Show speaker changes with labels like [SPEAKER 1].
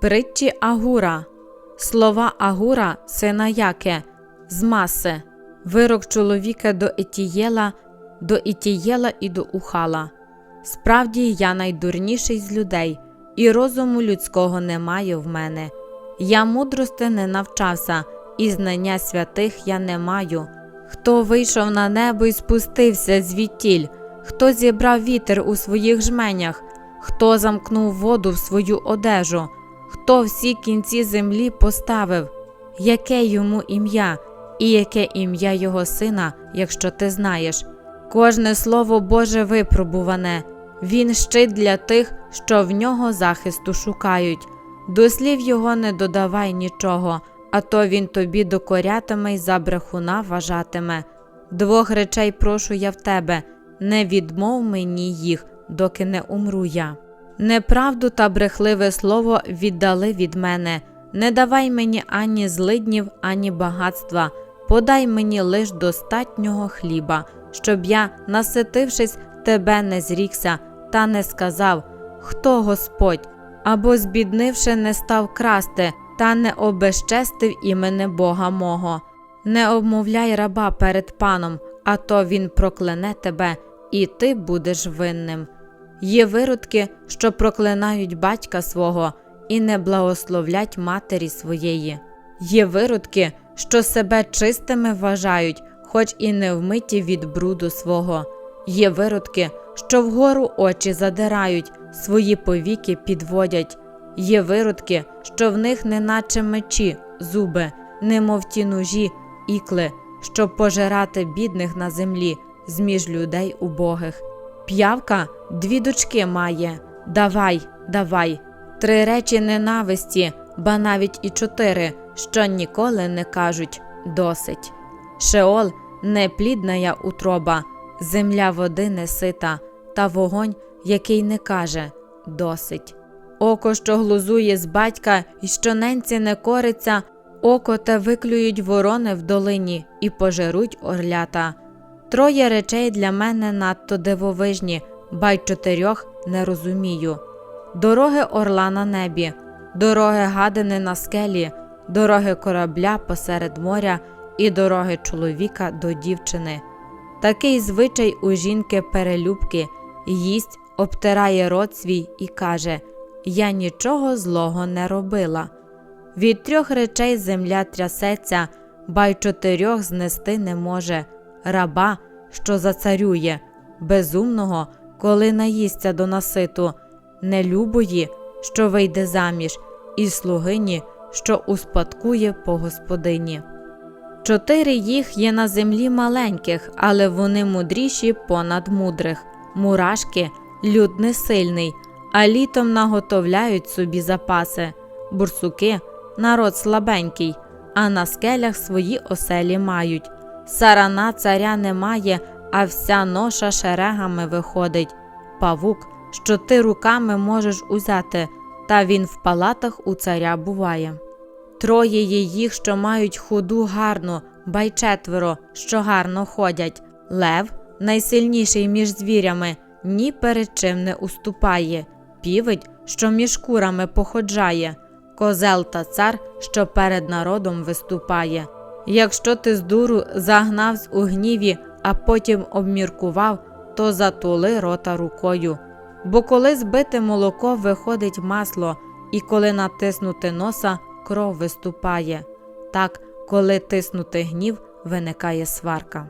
[SPEAKER 1] Притчі Агура. Слова Агура, сина Яке, з маси. Вирок чоловіка до Етієла, до Ітієла і до Ухала. Справді я найдурніший з людей, і розуму людського немає в мене. Я мудрости не навчався, і знання святих я не маю. Хто вийшов на небо і спустився звідтіль, хто зібрав вітер у своїх жменях, хто замкнув воду в свою одежу, хто всі кінці землі поставив, яке йому ім'я, і яке ім'я його сина, якщо ти знаєш. Кожне слово Боже випробуване, він щит для тих, що в нього захисту шукають. До слів його не додавай нічого, а то він тобі докорятиме й за брехуна вважатиме. Двох речей прошу я в тебе, не відмов мені їх, доки не умру я. Неправду та брехливе слово віддали від мене, не давай мені ані злиднів, ані багатства, подай мені лиш достатнього хліба, щоб я, наситившись, тебе не зрікся, та не сказав, хто Господь, або, збіднивши, не став красти, та не обезчестив імене Бога мого. Не обмовляй раба перед паном, а то він прокляне тебе, і ти будеш винним. Є виродки, що проклинають батька свого і не благословлять матері своєї. Є виродки, що себе чистими вважають, хоч і не вмиті від бруду свого. Є виродки, що вгору очі задирають, свої повіки підводять. Є виродки, що в них неначе мечі, зуби, немов ті ножі, ікли, щоб пожирати бідних на землі, зміж людей убогих. П'явка дві дочки має. Давай, давай, три речі ненависті, ба навіть і чотири, що ніколи не кажуть. Досить. Шеол неплідна я утроба, земля води не сита, та вогонь, який не каже. Досить. Око, що глузує з батька і що ненці не кориться, око те виклюють ворони в долині і пожеруть орлята. Троє речей для мене надто дивовижні, ба й чотирьох не розумію. Дороги орла на небі, дороги гадини на скелі, дороги корабля посеред моря і дороги чоловіка до дівчини. Такий звичай у жінки перелюбки їсть, обтирає рот свій і каже Я нічого злого не робила. Від трьох речей земля трясеться, ба й чотирьох знести не може раба, що зацарює, безумного, коли наїсться до наситу, нелюбої, що вийде заміж, і слугині, що успадкує по господині. Чотири їх є на землі маленьких, але вони мудріші понад мудрих. Мурашки люд несильний, а літом наготовляють собі запаси. Бурсуки народ слабенький, а на скелях свої оселі мають. Сарана царя немає, а вся ноша шерегами виходить. Павук, що ти руками можеш узяти, та він в палатах у царя буває. Троє є їх, що мають худу гарну, ба й четверо, що гарно ходять. Лев, найсильніший між звірями, ні перед чим не уступає, півень, що між курами походжає, козел та цар, що перед народом виступає. Якщо ти з дуру загнав у гніві, а потім обміркував, то затули рота рукою. Бо коли збите молоко виходить масло, і коли натиснути носа, кров виступає. Так, коли тиснути гнів, виникає сварка.